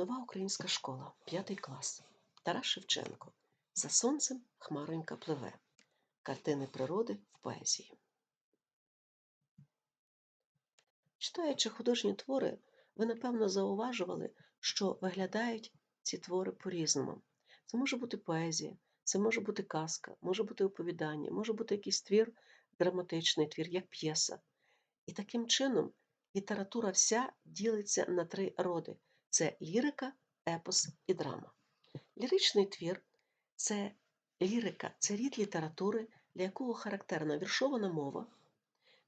Нова українська школа, п'ятий клас. Тарас Шевченко. За сонцем хмаронька пливе. Картини природи в поезії. Читаючи художні твори, ви напевно зауважували, що виглядають ці твори по-різному. Це може бути поезія, це може бути казка, може бути оповідання, може бути якийсь твір, драматичний твір, як п'єса. І таким чином література вся ділиться на три роди: це лірика, епос і драма. Ліричний твір це лірика, це рід літератури, для якого характерна віршована мова,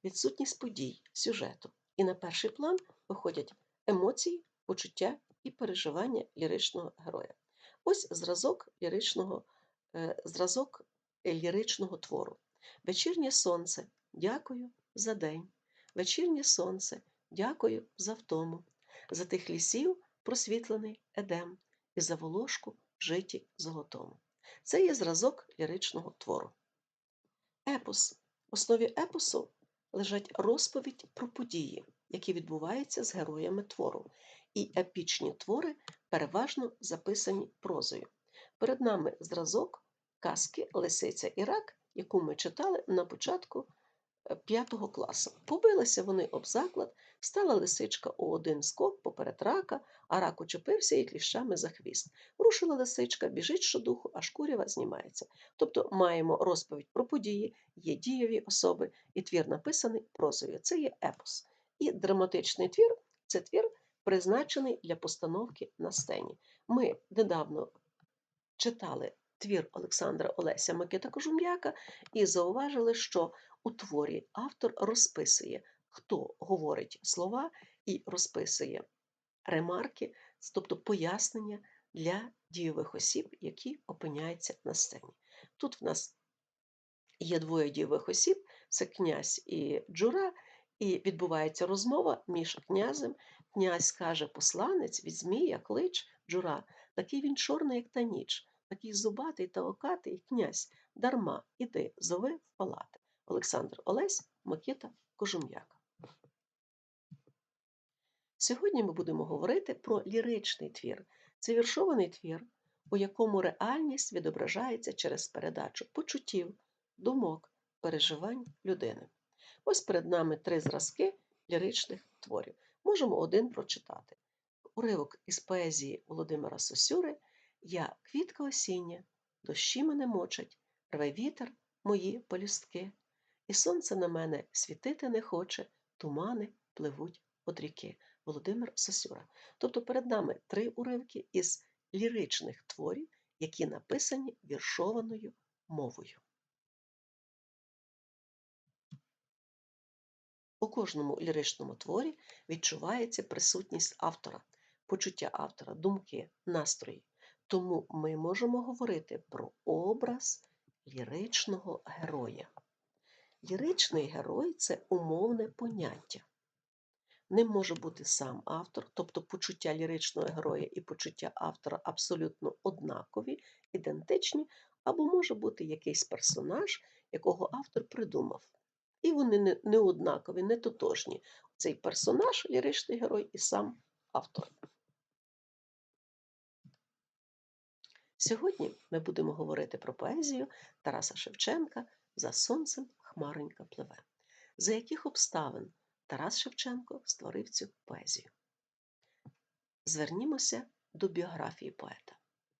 відсутність подій, сюжету. І на перший план виходять емоції, почуття і переживання ліричного героя. Ось зразок ліричного, е, зразок ліричного твору. Вечірнє сонце, дякую за день. Вечірнє сонце, дякую за втому, за тих лісів просвітлений едем і за волошку житі золотому. Це є зразок ліричного твору. Епос. В основі епосу лежать розповідь про події, які відбуваються з героями твору, і епічні твори переважно записані прозою. Перед нами зразок казки Лисиця і рак, яку ми читали на початку п'ятого класу. Побилися вони об заклад, стала лисичка у один скок поперед рака, а рак учепився і кліщами за хвіст. Рушила лисичка, біжить щодуху, аж курява знімається. Тобто маємо розповідь про події, є дієві особи, і твір написаний прозою. Це є епос. І драматичний твір це твір, призначений для постановки на сцені. Ми недавно читали твір Олександра Олеся Микита Кожум'яка і зауважили, що у творі автор розписує, хто говорить слова і розписує ремарки, тобто пояснення для дійових осіб, які опиняються на сцені. Тут в нас є двоє дійових осіб: це князь і джура, і відбувається розмова між князем. Князь каже посланець від Змія, клич джура, такий він чорний, як та ніч, такий зубатий та окатий князь, дарма, іди, зови в палати. Олександр Олесь, Микита Кожум'як. Сьогодні ми будемо говорити про ліричний твір. Це віршований твір, у якому реальність відображається через передачу почуттів, думок, переживань людини. Ось перед нами три зразки ліричних творів. Можемо один прочитати. Уривок із поезії Володимира Сосюри Я квітка осіння, дощі мене мочать, рве вітер мої полюстки і сонце на мене світити не хоче, тумани пливуть од ріки. Володимир Сосюра. Тобто перед нами три уривки із ліричних творів, які написані віршованою мовою. У кожному ліричному творі відчувається присутність автора, почуття автора, думки, настрої. Тому ми можемо говорити про образ ліричного героя. Ліричний герой це умовне поняття. Ним може бути сам автор, тобто почуття ліричного героя і почуття автора абсолютно однакові, ідентичні, або може бути якийсь персонаж, якого автор придумав. І вони не однакові, не тотожні. Цей персонаж, ліричний герой і сам автор. Сьогодні ми будемо говорити про поезію Тараса Шевченка за сонцем хмаронька пливе. За яких обставин Тарас Шевченко створив цю поезію? Звернімося до біографії поета.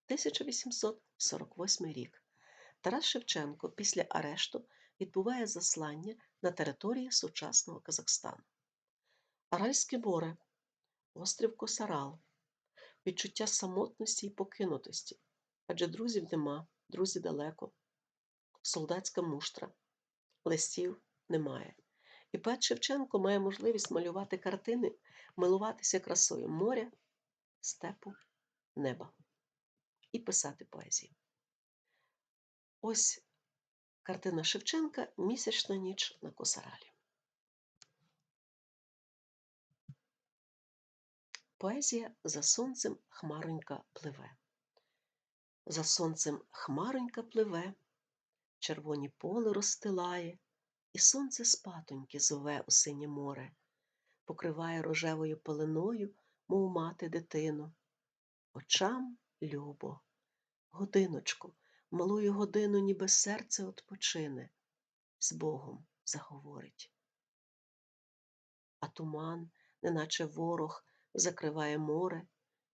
1848 рік. Тарас Шевченко після арешту відбуває заслання на території сучасного Казахстану. Аральське море, острів Косарал, відчуття самотності і покинутості, адже друзів нема, друзі далеко, солдатська муштра, листів немає. І Пет Шевченко має можливість малювати картини, милуватися красою моря, степу, неба і писати поезію. Ось картина Шевченка Місячна ніч на Косаралі. Поезія за сонцем хмаронька пливе. За сонцем хмаронька пливе, червоні поле розстилає, і сонце спатоньки зове у синє море, покриває рожевою пеленою, мов мати дитину, очам любо. Годиночку, малую годину, ніби серце odpoчине, з Богом заговорить. А туман, неначе ворог, закриває море,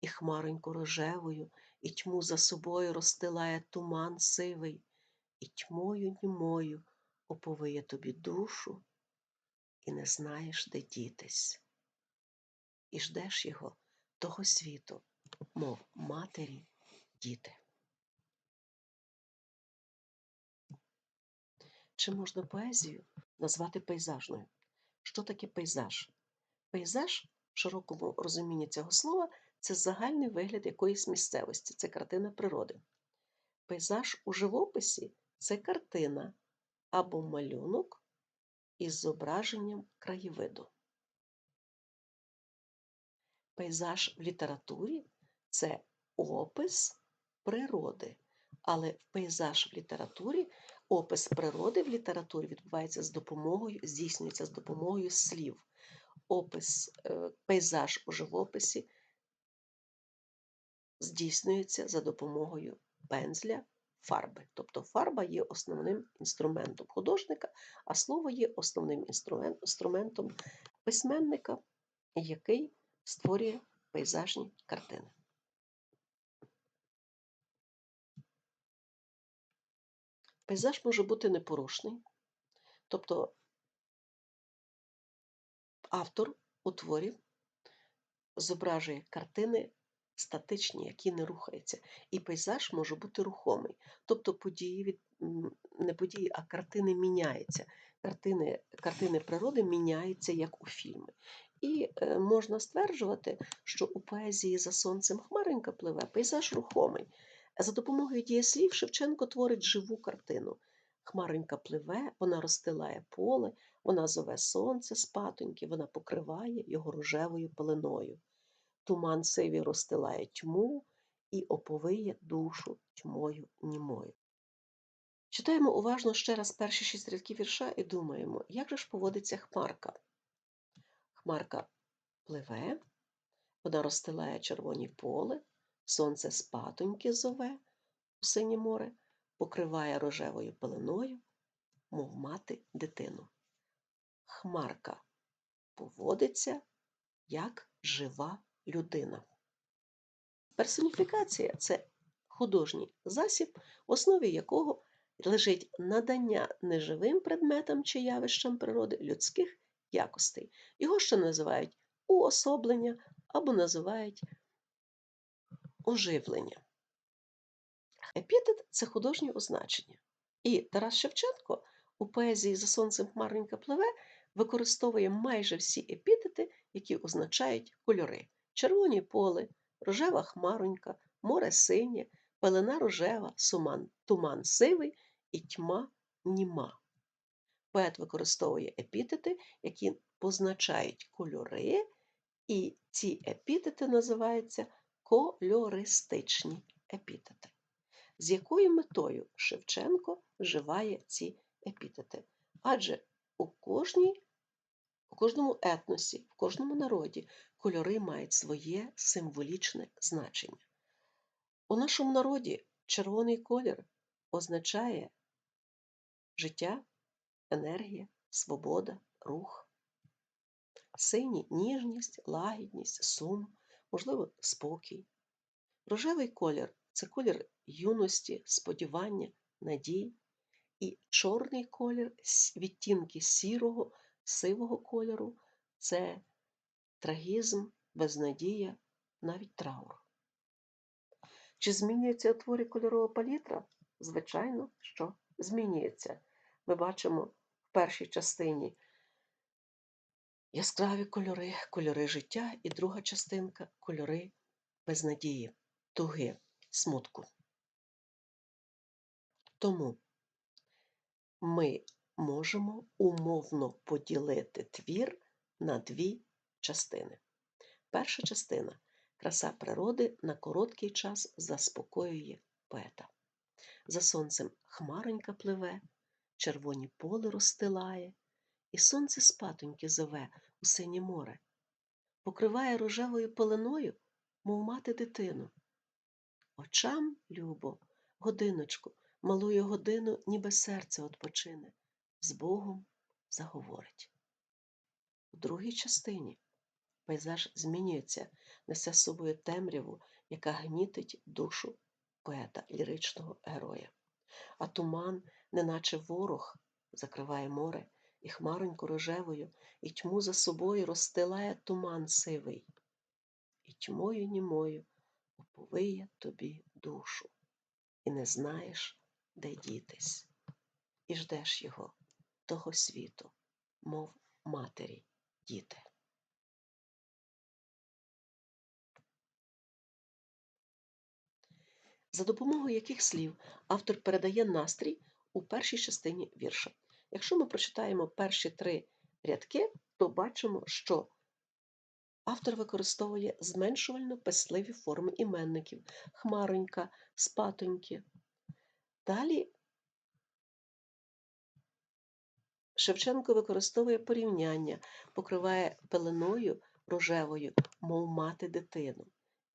і хмароньку рожевою, і тьму за собою розстилає туман сивий, і тьмою німою оповиє тобі душу, і не знаєш, де дітись. І ждеш його, того світу, мов матері, діти. Чи можна поезію назвати пейзажною? Що таке пейзаж? Пейзаж, в широкому розумінні цього слова, це загальний вигляд якоїсь місцевості, це картина природи. Пейзаж у живописі це картина або малюнок із зображенням краєвиду. Пейзаж в літературі це опис природи, але пейзаж в літературі, опис природи в літературі відбувається з допомогою, здійснюється з допомогою слів. Опис, е, пейзаж у живописі здійснюється за допомогою пензля, фарби. Тобто фарба є основним інструментом художника, а слово є основним інструментом письменника, який створює пейзажні картини. Пейзаж може бути непорушний, тобто автор у творі зображує картини статичні, які не рухаються. І пейзаж може бути рухомий. Тобто події від не події, а картини міняються. Картини, картини природи міняються як у фільми. І е, можна стверджувати, що у поезії за сонцем хмаренька пливе пейзаж рухомий. За допомогою дієслів Шевченко творить живу картину. Хмаренька пливе, вона розстилає поле, вона зове сонце з патоньки, вона покриває його рожевою пеленою. Туман сивий розстилає тьму і оповиє душу тьмою німою. Читаємо уважно ще раз перші шість рядків вірша і думаємо, як же ж поводиться хмарка? Хмарка пливе, вона розстилає червоні поле, сонце з патоньки зове у синє море, покриває рожевою пеленою, мов мати дитину. Хмарка поводиться як жива людина. Персоніфікація це художній засіб, в основі якого лежить надання неживим предметам чи явищам природи людських якостей. Його ще називають уособлення або називають оживлення. Епітет це художнє означення. І Тарас Шевченко у поезії За сонцем хмарненька пливе використовує майже всі епітети, які означають кольори: червоні поле, рожева хмаронька, море синє, пелена рожева, суман, туман сивий і тьма німа. Поет використовує епітети, які позначають кольори, і ці епітети називаються кольористичні епітети. З якою метою Шевченко вживає ці епітети? Адже у кожній, у кожному етносі, в кожному народі кольори мають своє символічне значення. У нашому народі червоний колір означає життя, енергія, свобода, рух, синій ніжність, лагідність, сум, можливо, спокій. Рожевий колір це колір юності, сподівання, надій, і чорний колір, відтінки сірого, сивого кольору це трагізм, безнадія, навіть траур. Чи змінюється у творі кольорова палітра? Звичайно, що змінюється. Ми бачимо в першій частині яскраві кольори, кольори життя, і друга частинка кольори безнадії, туги, смутку. Тому ми можемо умовно поділити твір на дві частини. Перша частина краса природи на короткий час заспокоює поета. За сонцем хмаронька пливе, червоні поле розстилає, і сонце спатоньки зове у синє море, покриває рожевою пеленою, мов мати дитину. Очам, любо, годиночку, малую годину, ніби серце odpoczyне, з Богом заговорить. У другій частині пейзаж змінюється, несе з собою темряву, яка гнітить душу поета, ліричного героя. А туман, неначе ворог, закриває море, і хмароньку рожевою, і тьму за собою розстилає туман сивий, і тьмою німою оповиє тобі душу, і не знаєш, де дітись, і ждеш його, того світу, мов матері, діти. За допомогою яких слів автор передає настрій у першій частині вірша. Якщо ми прочитаємо перші три рядки, то бачимо, що автор використовує зменшувально писливі форми іменників хмаронька, спатоньки. Далі Шевченко використовує порівняння, покриває пеленою рожевою, мов мати дитину.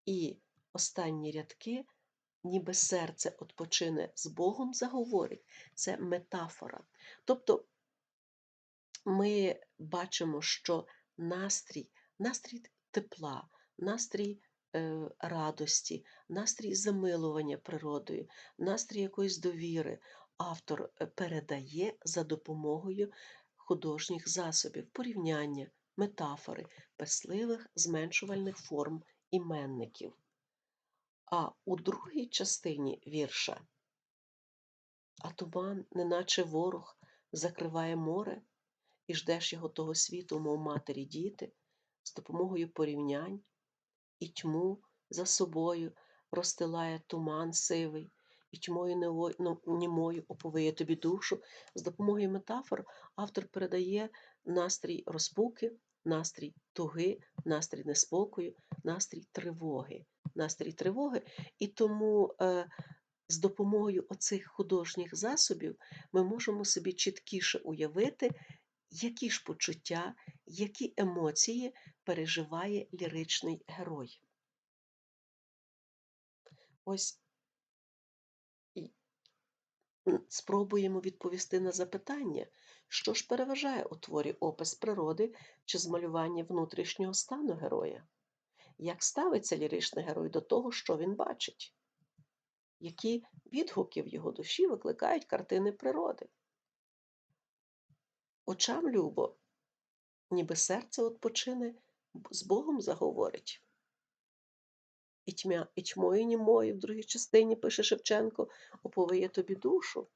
І останні рядки ніби серце odpoczyне з Богом заговорить. Це метафора. Тобто ми бачимо, що настрій, настрій тепла, настрій е, радості, настрій замилування природою, настрій якоїсь довіри автор е, передає за допомогою художніх засобів, порівняння, метафори, писливих зменшувальних форм іменників. А у другій частині вірша а туман, неначе ворог, закриває море, і ждеш його того світу, мов матері діти, з допомогою порівнянь і тьму за собою розстилає туман сивий, і тьмою ну, німою оповиє тобі душу. З допомогою метафор автор передає настрій розпуки, настрій туги, настрій неспокою, настрій тривоги настрій тривоги, і тому е, з допомогою оцих художніх засобів ми можемо собі чіткіше уявити, які ж почуття, які емоції переживає ліричний герой. Ось. Спробуємо відповісти на запитання, що ж переважає у творі опис природи чи змалювання внутрішнього стану героя як ставиться ліричний герой до того, що він бачить, які відгуки в його душі викликають картини природи. Очам любо, ніби серце отпочине, з Богом заговорить. І тьмя, і тьмою німою в другій частині, пише Шевченко, оповиє тобі душу.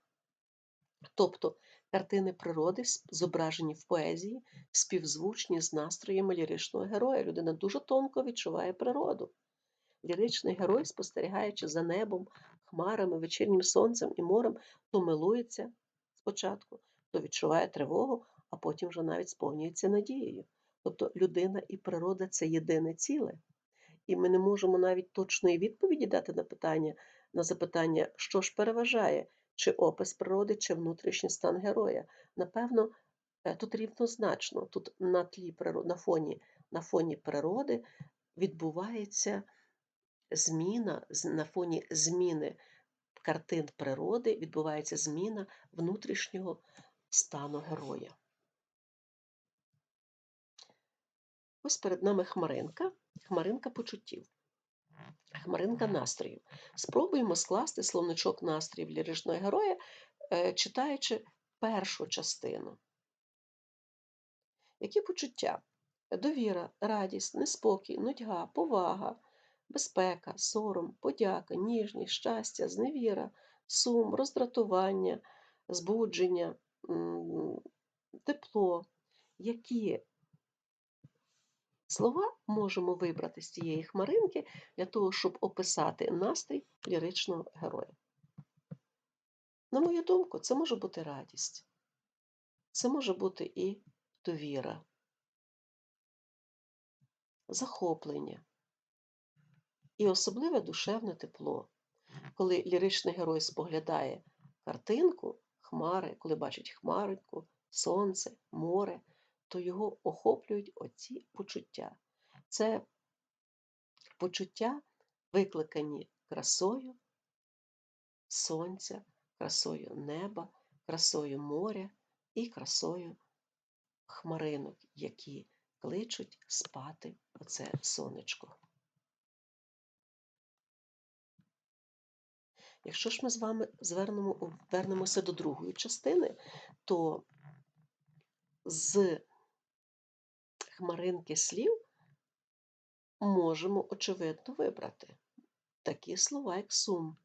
Тобто Картини природи, зображені в поезії, співзвучні з настроями ліричного героя. Людина дуже тонко відчуває природу. Ліричний герой, спостерігаючи за небом, хмарами, вечірнім сонцем і морем, то милується спочатку, то відчуває тривогу, а потім вже навіть сповнюється надією. Тобто людина і природа це єдине ціле. І ми не можемо навіть точної відповіді дати на питання, на запитання, що ж переважає чи опис природи, чи внутрішній стан героя. Напевно, е, тут рівнозначно, тут на тлі на фоні, на фоні природи відбувається зміна, на фоні зміни картин природи відбувається зміна внутрішнього стану героя. Ось перед нами хмаринка, хмаринка почуттів. Хмаринка настрою. Спробуємо скласти словничок настроїв ліричного героя, е, читаючи першу частину. Які почуття? Довіра, радість, неспокій, нудьга, повага, безпека, сором, подяка, ніжність, щастя, зневіра, сум, роздратування, збудження, тепло, які Слова можемо вибрати з цієї хмаринки для того, щоб описати настрій ліричного героя. На мою думку, це може бути радість, це може бути і довіра, захоплення і особливе душевне тепло. Коли ліричний герой споглядає картинку, хмари, коли бачить хмаринку, сонце, море то його охоплюють оці почуття. Це почуття, викликані красою сонця, красою неба, красою моря і красою хмаринок, які кличуть спати оце сонечко. Якщо ж ми з вами звернемо, вернемося до другої частини, то з хмаринки слів можемо, очевидно, вибрати такі слова, як сум,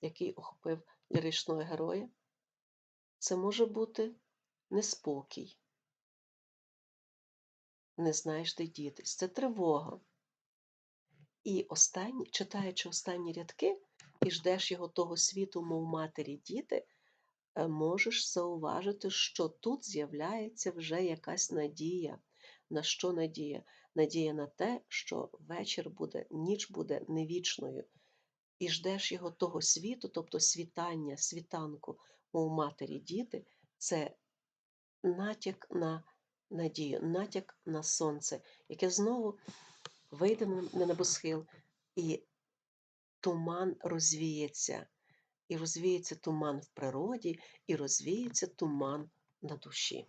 який охопив ліричного героя. Це може бути неспокій, не знаєш, де дітись, це тривога. І останні, читаючи останні рядки, і ждеш його того світу, мов матері діти, можеш зауважити, що тут з'являється вже якась надія. На що надія? Надія на те, що вечір буде, ніч буде невічною, і ждеш його того світу, тобто світання, світанку, мов матері діти, це натяк на надію, натяк на сонце, яке знову вийде на небосхил, і туман розвіється. І розвіється туман в природі, і розвіється туман на душі.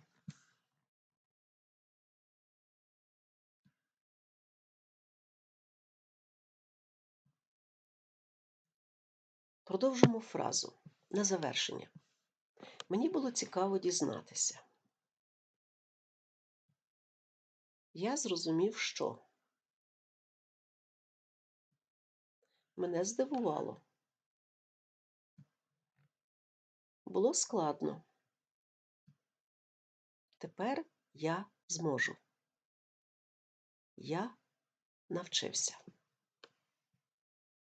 Продовжимо фразу на завершення. Мені було цікаво дізнатися. Я зрозумів, що мене здивувало. Було складно. Тепер я зможу. Я навчився.